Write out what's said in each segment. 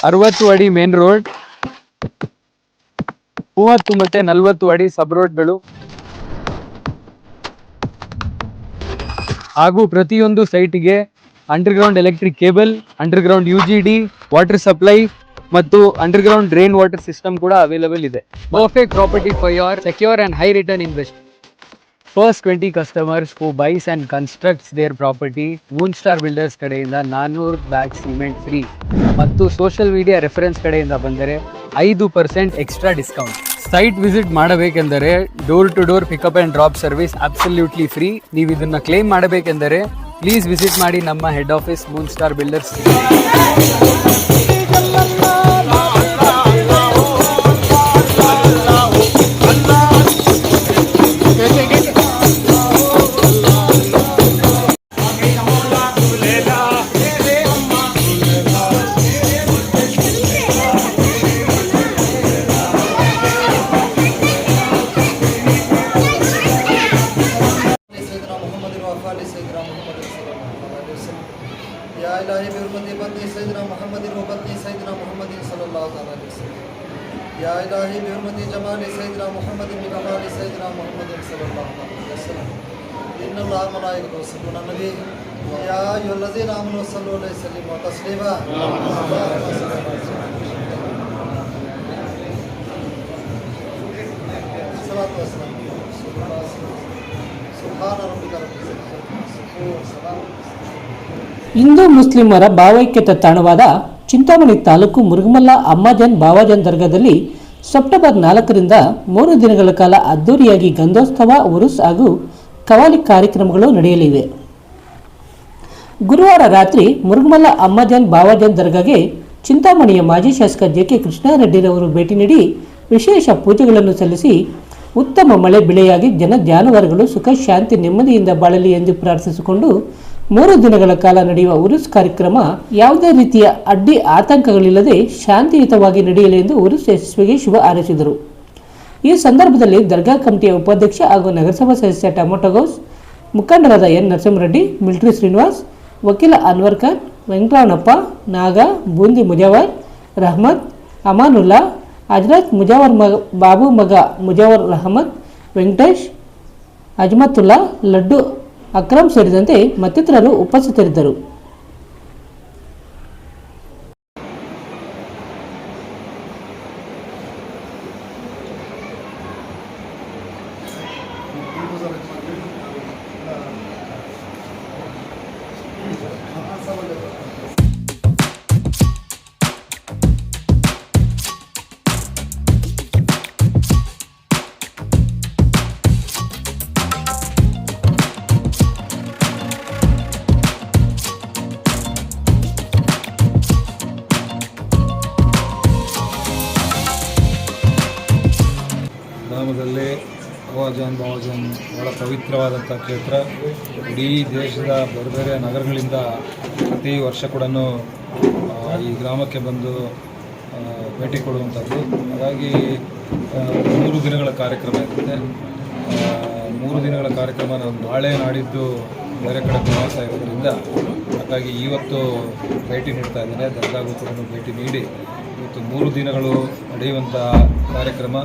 ಅರವತ್ತು ಅಡಿ main road ಮೂವತ್ತು ಮತ್ತೆ ನಲವತ್ತು ಅಡಿ ಸಬ್ ರೋಡ್ಗಳು ಹಾಗೂ ಪ್ರತಿಯೊಂದು ಸೈಟ್ಗೆ underground electric cable underground U G D water supply ಮತ್ತು ಅಂಡರ್ಗ್ರೌಂಡ್ ಡ್ರೈನ್ ವಾಟರ್ ಸಿಸ್ಟಮ್ ಕೂಡ ಅವೈಲೇಬಲ್ ಇದೆ. Perfect property for your secure and high return invest first twenty customers who buys and constructs their property moon star builders ಕಡೆಯಿಂದ ನಾನ್ನೂರು bag cement free ಮತ್ತು social media reference ಕಡೆಯಿಂದ ಬಂದರೆ ಐದು percent extra discount site visit ಮಾಡಬೇಕೆಂದರೆ door to door pickup and drop service absolutely free ನೀವು ಇದನ್ನು claim ಮಾಡಬೇಕೆಂದರೆ ಪ್ಲೀಸ್ ವಿಸಿಟ್ ಮಾಡಿ ನಮ್ಮ head office moon star builders سيدنا محمد صلى الله عليه وسلم يا إلهي بحرمة بطن سيدنا محمد وبطن سيدنا محمد صلى الله عليه وسلم يا إلهي بحرمة جمال سيدنا محمد بكمال سيدنا محمد صلى الله عليه وسلم إن الله ملائكته يصلون على النبي يا أيها الذين آمنوا صلوا عليه وسلموا تسليما اللهم صل على سيدنا الصلاة والسلام سبحان ربك رب العزة عما يصفون وسلام Hindu ಮುಸ್ಲಿಮರ ಭಾವೈಕ್ಯತೆ ತಾಣವಾದ ಚಿಂತಾಮಣಿ ತಾಲೂಕು ಮುರುಗಮಲ್ಲ ಅಮ್ಮಾಜನ್ ಬಾವಾಜನ್ ದರ್ಗಾದಲ್ಲಿ ಸೆಪ್ಟೆಂಬರ್ ನಾಲ್ಕರಿಂದ ಮೂರು ದಿನಗಳ ಕಾಲ ಅದ್ದೂರಿಯಾಗಿ ಗಂಧೋತ್ಸವ, ಉರುಸ್ ಹಾಗೂ ಕವಾಲಿ ಕಾರ್ಯಕ್ರಮಗಳು ನಡೆಯಲಿವೆ. ಗುರುವಾರ ರಾತ್ರಿ ಮುರುಗಮಲ್ಲ ಅಮ್ಮಾಜನ್ ಬಾವಾಜನ್ ದರ್ಗಾಗೆ ಚಿಂತಾಮಣಿಯ ಮಾಜಿ ಶಾಸಕ ಜೆ ಕೆ ಕೃಷ್ಣಾರೆಡ್ಡಿರವರು ಭೇಟಿ ನೀಡಿ ವಿಶೇಷ ಪೂಜೆಗಳನ್ನು ಸಲ್ಲಿಸಿ ಉತ್ತಮ ಮಳೆ ಬೆಳೆಯಾಗಿ ಜನ ಜಾನುವಾರುಗಳು ಸುಖ, ಶಾಂತಿ, ನೆಮ್ಮದಿಯಿಂದ ಬಾಳಲಿ ಎಂದು ಪ್ರಾರ್ಥಿಸಿಕೊಂಡು ಮೂರು ದಿನಗಳ ಕಾಲ ನಡೆಯುವ ಉರುಸ್ ಕಾರ್ಯಕ್ರಮ ಯಾವುದೇ ರೀತಿಯ ಅಡ್ಡಿ ಆತಂಕಗಳಿಲ್ಲದೆ ಶಾಂತಿಯುತವಾಗಿ ನಡೆಯಲಿ ಎಂದು ಉರುಸ್ ಯಶಸ್ವಿಗೆ ಶುಭ ಹಾರೈಸಿದರು. ಈ ಸಂದರ್ಭದಲ್ಲಿ ದರ್ಗಾ ಕಮಿಟಿಯ ಉಪಾಧ್ಯಕ್ಷ ಹಾಗೂ ನಗರಸಭಾ ಸದಸ್ಯ ಟೊಮೊಟೊ ಗೌಸ್, ಮುಖಂಡರಾದ ಎನ್ ನರಸಿಂಹರೆಡ್ಡಿ, ಮಿಲಿಟರಿ ಶ್ರೀನಿವಾಸ್, ವಕೀಲ ಅನ್ವರ್ ಖಾನ್ ವೆಂಕಟರಮಣಪ್ಪ ನಾಗ, ಬೂಂದಿ ಮುಜಾವರ್, ರಹಮತ್, ಅಮಾನುಲ್ಲಾ ಹಜರತ್ ಮುಜಾವರ್ ಮಗ ಬಾಬು ಮಗ ಮುಜಾವರ್ ಅಹಮದ್ ವೆಂಕಟೇಶ್ ಅಜ್ಮತುಲ್ಲಾ ಲಡ್ಡು ಅಕ್ರಮ್ ಸೇರಿದಂತೆ ಮತ್ತಿತರರು ಉಪಸ್ಥಿತರಿದ್ದರು. ಗ್ರಾಮದಲ್ಲಿ ಅವಾಜಾನ್ ಬವಾಜನ್ ಬಹಳ ಪವಿತ್ರವಾದಂಥ ಕ್ಷೇತ್ರ. ಇಡೀ ದೇಶದ ಬೇರೆ ಬೇರೆ ನಗರಗಳಿಂದ ಪ್ರತಿ ವರ್ಷ ಕೂಡ ಈ ಗ್ರಾಮಕ್ಕೆ ಬಂದು ಭೇಟಿ ಕೊಡುವಂಥದ್ದು. ಹಾಗಾಗಿ ಮೂರು ದಿನಗಳ ಕಾರ್ಯಕ್ರಮ ಇರುತ್ತೆ. ಮೂರು ದಿನಗಳ ಕಾರ್ಯಕ್ರಮ ನಾಳೆ ನಾಡಿದ್ದು ಬೇರೆ ಕಡೆ ಪ್ರವಾಸ ಇರೋದ್ರಿಂದ, ಹಾಗಾಗಿ ಇವತ್ತು ಭೇಟಿ ನೀಡ್ತಾ ಇದ್ದೇನೆ. ದರ್ಗಾಗೂ ಕೂಡ ಭೇಟಿ ನೀಡಿ ಇವತ್ತು ಮೂರು ದಿನಗಳು ನಡೆಯುವಂಥ ಕಾರ್ಯಕ್ರಮ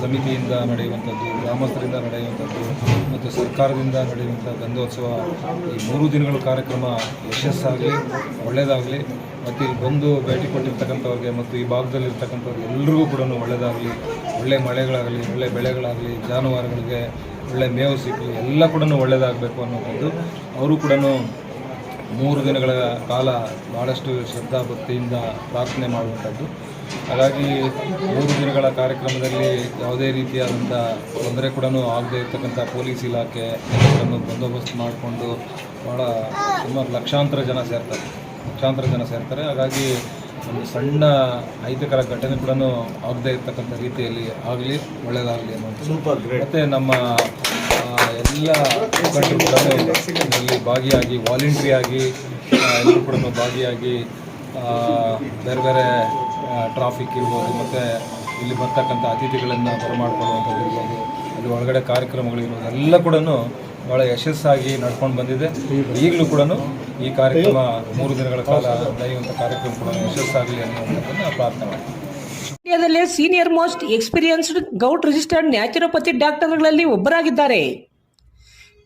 ಸಮಿತಿಯಿಂದ ನಡೆಯುವಂಥದ್ದು, ಗ್ರಾಮಸ್ಥರಿಂದ ನಡೆಯುವಂಥದ್ದು ಮತ್ತು ಸರ್ಕಾರದಿಂದ ನಡೆಯುವಂಥ ಗಂಧೋತ್ಸವ ಈ ಮೂರು ದಿನಗಳ ಕಾರ್ಯಕ್ರಮ ಯಶಸ್ಸಾಗಲಿ, ಒಳ್ಳೆಯದಾಗಲಿ, ಮತ್ತು ಇಲ್ಲಿ ಬಂದು ಭೇಟಿ ಕೊಟ್ಟಿರ್ತಕ್ಕಂಥವ್ರಿಗೆ ಮತ್ತು ಈ ಭಾಗದಲ್ಲಿರ್ತಕ್ಕಂಥವ್ರಿಗೆ ಎಲ್ಲರಿಗೂ ಕೂಡ ಒಳ್ಳೆಯದಾಗಲಿ, ಒಳ್ಳೆ ಮಳೆಗಳಾಗಲಿ, ಒಳ್ಳೆ ಬೆಳೆಗಳಾಗಲಿ, ಜಾನುವಾರುಗಳಿಗೆ ಒಳ್ಳೆ ಮೇವು ಸಿಗಲಿ, ಎಲ್ಲ ಕೂಡ ಒಳ್ಳೆಯದಾಗಬೇಕು ಅನ್ನೋದು ಅವರು ಕೂಡ ಮೂರು ದಿನಗಳ ಕಾಲ ಭಾಳಷ್ಟು ಶ್ರದ್ಧಾ ಭಕ್ತಿಯಿಂದ ಪ್ರಾರ್ಥನೆ ಮಾಡುವಂಥದ್ದು. ಹಾಗಾಗಿ ಮೂರು ದಿನಗಳ ಕಾರ್ಯಕ್ರಮದಲ್ಲಿ ಯಾವುದೇ ರೀತಿಯಾದಂಥ ತೊಂದರೆ ಕೂಡ ಆಗದೇ ಇರತಕ್ಕಂಥ ಪೊಲೀಸ್ ಇಲಾಖೆ ಎಲ್ಲವನ್ನು ಬಂದೋಬಸ್ತ್ ಮಾಡಿಕೊಂಡು ಭಾಳ ಸುಮಾರು ಲಕ್ಷಾಂತರ ಜನ ಸೇರ್ತಾರೆ ಲಕ್ಷಾಂತರ ಜನ ಸೇರ್ತಾರೆ. ಹಾಗಾಗಿ ಒಂದು ಸಣ್ಣ ಅಹಿತಕರ ಘಟನೆ ಕೂಡ ಆಗದೇ ಇರತಕ್ಕಂಥ ರೀತಿಯಲ್ಲಿ ಆಗಲಿ ಒಳ್ಳೆಯದಾಗಲಿ ಅನ್ನೋದು ಮತ್ತು ನಮ್ಮ ಎಲ್ಲ ಮುಖಂಡರು ಕೂಡ ಇದರಲ್ಲಿ ಭಾಗಿಯಾಗಿ ವಾಲಂಟ್ರಿಯಾಗಿ ಎಲ್ಲರೂ ಕೂಡ ಭಾಗಿಯಾಗಿ ಬೇರೆ ಬೇರೆ ಟ್ರಾಫಿಕ್ ಇರ್ಬೋದು, ಮತ್ತು ಇಲ್ಲಿ ಬರ್ತಕ್ಕಂಥ ಅತಿಥಿಗಳನ್ನು ಬರಮಾಡ್ಕೊಳ್ಳುವಂಥದ್ದು ಇರ್ಬೋದು ಇಲ್ಲಿ ಒಳಗಡೆ ಕಾರ್ಯಕ್ರಮಗಳು ಇರ್ಬೋದು, ಎಲ್ಲ ಕೂಡ ಭಾಳ ಯಶಸ್ಸಾಗಿ ನಡ್ಕೊಂಡು ಬಂದಿದೆ. ಈಗಲೂ ಕೂಡ ಈ ಕಾರ್ಯಕ್ರಮ ಮೂರು ದಿನಗಳ ಕಾಲ ನಡೆಯುವಂಥ ಕಾರ್ಯಕ್ರಮ ಕೂಡ ಯಶಸ್ಸಾಗಲಿ ಅನ್ನುವಂಥದ್ದನ್ನು ಪ್ರಾರ್ಥನೆ ಮಾಡ್ತೀನಿ ಇಂಡಿಯಾದಲ್ಲೇ senior most experienced govt registered naturopathy ಡಾಕ್ಟರ್ಗಳಲ್ಲಿ ಒಬ್ಬರಾಗಿದ್ದಾರೆ.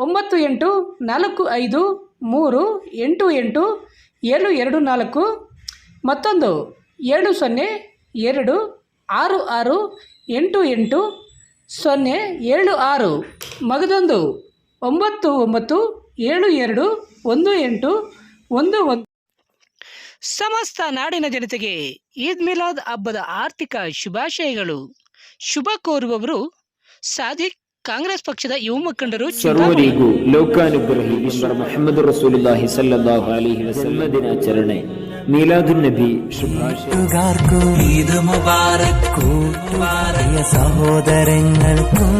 ಒಂಬತ್ತು ಎಂಟು ನಾಲ್ಕು ಐದು ಮೂರು ಎಂಟು ಎಂಟು ಏಳು ಎರಡು ನಾಲ್ಕು. ಮತ್ತೊಂದು ಏಳು ಸೊನ್ನೆ ಎರಡು ಆರು ಆರು ಎಂಟು ಎಂಟು ಸೊನ್ನೆ ಏಳು ಆರು. ಮಗದೊಂದು ಒಂಬತ್ತು ಒಂಬತ್ತು ಏಳು ಎರಡು ಒಂದು ಎಂಟು ಒಂದು ಒಂದು. ಸಮಸ್ತ ನಾಡಿನ ಜನತೆಗೆ ಈದ್ ಮಿಲಾದ್ ಹಬ್ಬದ ಆರ್ಥಿಕ ಶುಭಾಶಯಗಳು. ಶುಭ ಕೋರುವವರು ಸಾದಿಕ್ ಕಾಂಗ್ರೆಸ್ ಪಕ್ಷದ ಯುವ ಮುಖಂಡರು ಚಿಂತಾಮಣಿ. ಸರ್ವರಿಗೂ ಲೋಕಾನುಗ್ರಹಿ ಎಂಬ ಮೊಹಮ್ಮದ್ ರಸೂಲುಲ್ಲಾಹಿ ಸಲ್ಲಲ್ಲಾಹು ಅಲೈಹಿ ವಸಲ್ಲ ದಿನಾಚರಣೆ ಮೀಲಾದುನ್ ನಬಿ ಶುಭಾಶಯ കൂട്ടുകാർക്കും ഈദ് മുബാറക് കൂട്ടുകാരിയ സഹോദരങ്ങൾക്കും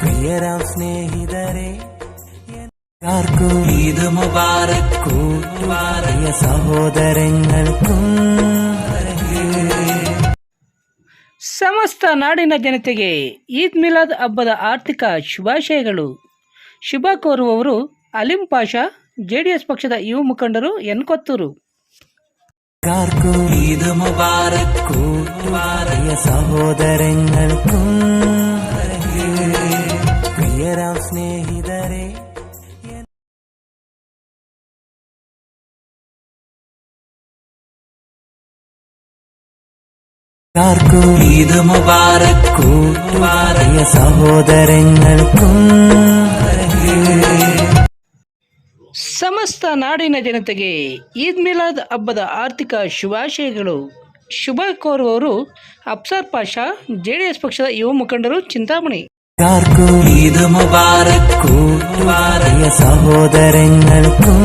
പ്രിയരാം സ്നേഹിതരെ ാർക്കും ഈദ് മുബാറക് കൂട്ടുകാരിയ സഹോദരങ്ങൾക്കും ಸಮಸ್ತ ನಾಡಿನ ಜನತೆಗೆ ಈದ್ ಮಿಲಾದ್ ಹಬ್ಬದ ಆರ್ಥಿಕ ಶುಭಾಶಯಗಳು ಶುಭ ಕೋರುವವರು ಅಲಿಂ ಪಾಷಾ ಜೆಡಿಎಸ್ ಪಕ್ಷದ ಯುವ ಮುಖಂಡರು ಎನ್ ಕೊತ್ತೂರು ാർക്കും ഈദ് മുബാറക് കൂട്ടുകാരിയ സഹോദരങ്ങൾക്കും പ്രിയരാം സ്നേഹിതരെ ാർക്കും ഈദ് മുബാറക് കൂട്ടുകാരിയ സഹോദരങ്ങൾക്കും ಸಮಸ್ತ ನಾಡಿನ ಜನತೆಗೆ ಈದ್ ಮಿಲಾದ್ ಹಬ್ಬದ ಆರ್ಥಿಕ ಶುಭಾಶಯಗಳು ಶುಭ ಕೋರುವವರು ಅಫ್ಸರ್ ಪಾಷಾ ಜೆಡಿಎಸ್ ಪಕ್ಷದ ಯುವ ಮುಖಂಡರು ಚಿಂತಾಮಣಿ ാർക്കും ഈദ് മുബാറക് കൂട്ടുകാരിയ സഹോദരങ്ങൾക്കും